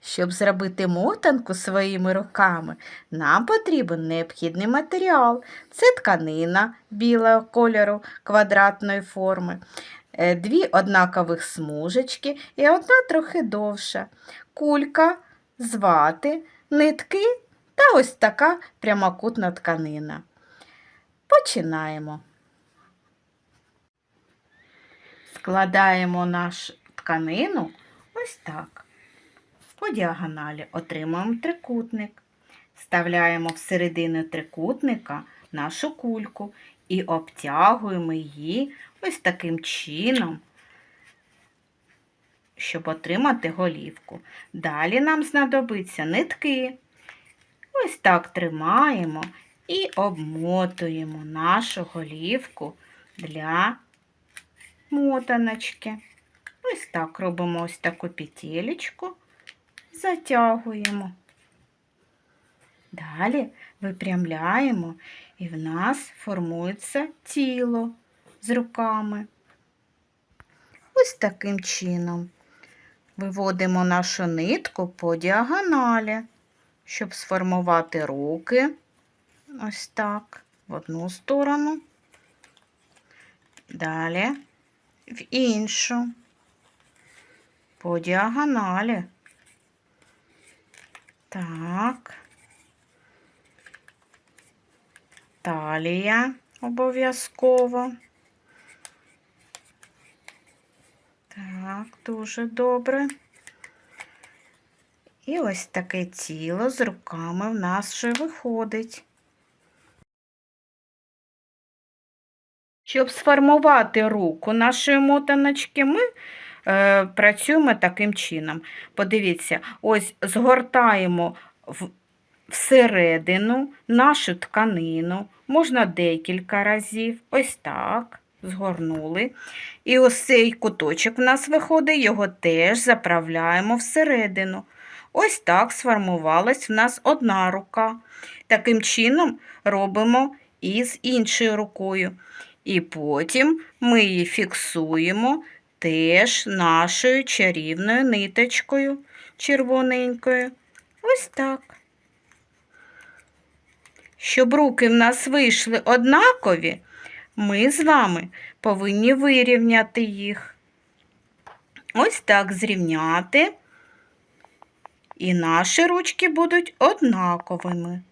Щоб зробити мотанку своїми руками, нам потрібен необхідний матеріал. Це тканина білого кольору квадратної форми, е, дві однакових смужечки і одна трохи довша, кулька з вати, нитки та ось така прямокутна тканина. Починаємо. Складаємо нашу тканину ось так. По діагоналі отримуємо трикутник. Вставляємо всередину трикутника нашу кульку і обтягуємо її ось таким чином, щоб отримати голівку. Далі нам знадобиться нитки. Ось так тримаємо і обмотуємо нашу голівку для мотаночки. Ось так робимо ось таку петелечку, затягуємо. Далі випрямляємо, і в нас формується тіло з руками. Ось таким чином виводимо нашу нитку по діагоналі, щоб сформувати руки. Ось так, в одну сторону. Далі в іншу. По діагоналі. Так. Талія обов'язково. Так, дуже добре. І ось таке тіло з руками в нас вже виходить. Щоб сформувати руку нашої мотаночки, ми е, працюємо таким чином. Подивіться, ось згортаємо всередину нашу тканину, можна декілька разів, ось так, згорнули. І ось цей куточок в нас виходить, його теж заправляємо всередину. Ось так сформувалась в нас одна рука. Таким чином робимо і з іншою рукою. І потім ми її фіксуємо теж нашою чарівною ниточкою червоненькою. Ось так. Щоб руки в нас вийшли однакові, ми з вами повинні вирівняти їх. Ось так зрівняти. І наші ручки будуть однаковими.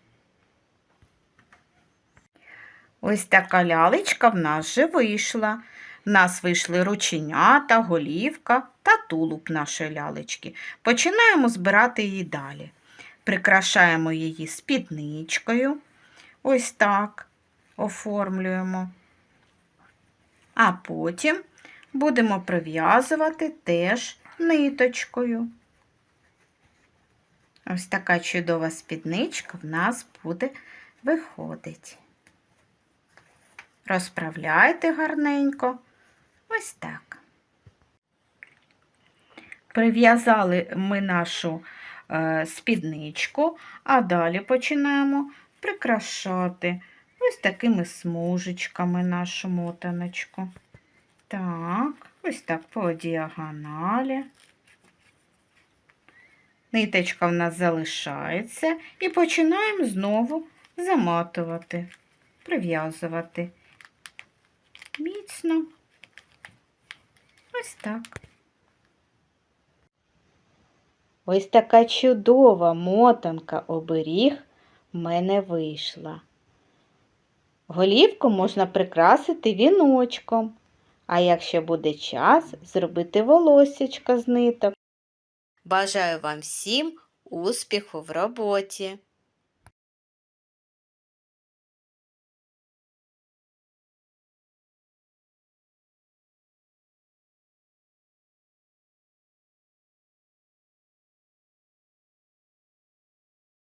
Ось така лялечка в нас вже вийшла. В нас вийшли рученята, голівка та тулуб нашої лялечки. Починаємо збирати її далі. Прикрашаємо її спідничкою. Ось так оформлюємо. А потім будемо прив'язувати теж ниточкою. Ось така чудова спідничка в нас буде виходить. Розправляйте гарненько. Ось так. Прив'язали ми нашу е, спідничку, а далі починаємо прикрашати ось такими смужечками нашу мотаночку. Так, ось так по діагоналі. Ниточка в нас залишається і починаємо знову заматувати, прив'язувати міцно. Ось так. Ось така чудова мотанка оберіг в мене вийшла. Голівку можна прикрасити віночком, а якщо буде час, зробити волосечко з ниток. Бажаю вам всім успіху в роботі!